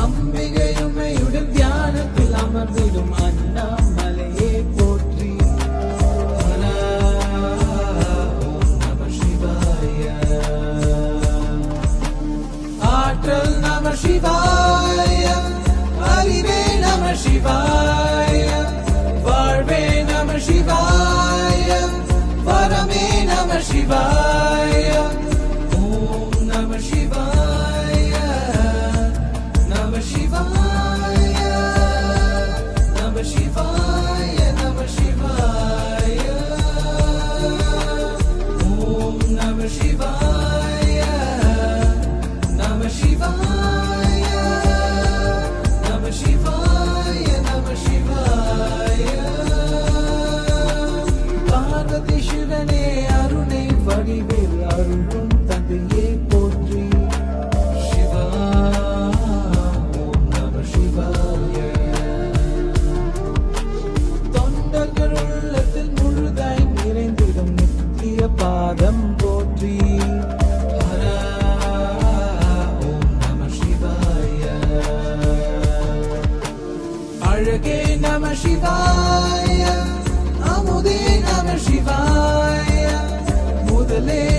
அம்பிகையுமையுடன் தியானத்தில் அமர்ந்திடும் அண்ணாமலையே போற்றி நம சிவாய ஆற்றல் நம சிவாய அறிவே நம சிவாய. शिवाय आमुदे नम शिवायमुदले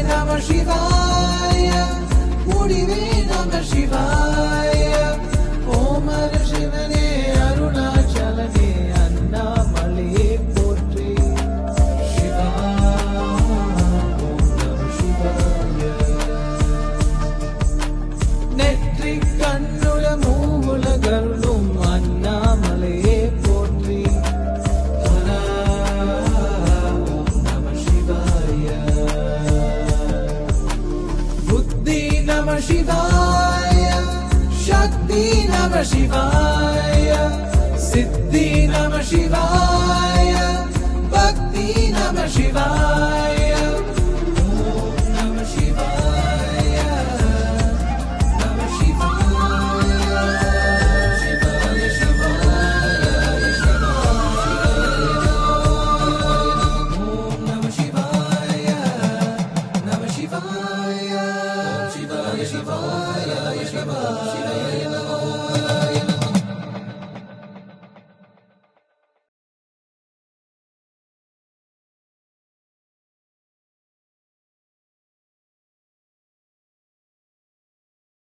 नम शिवाय शिवाय। सिद्धि नम शिवाय। भक्ति नम शिवाय।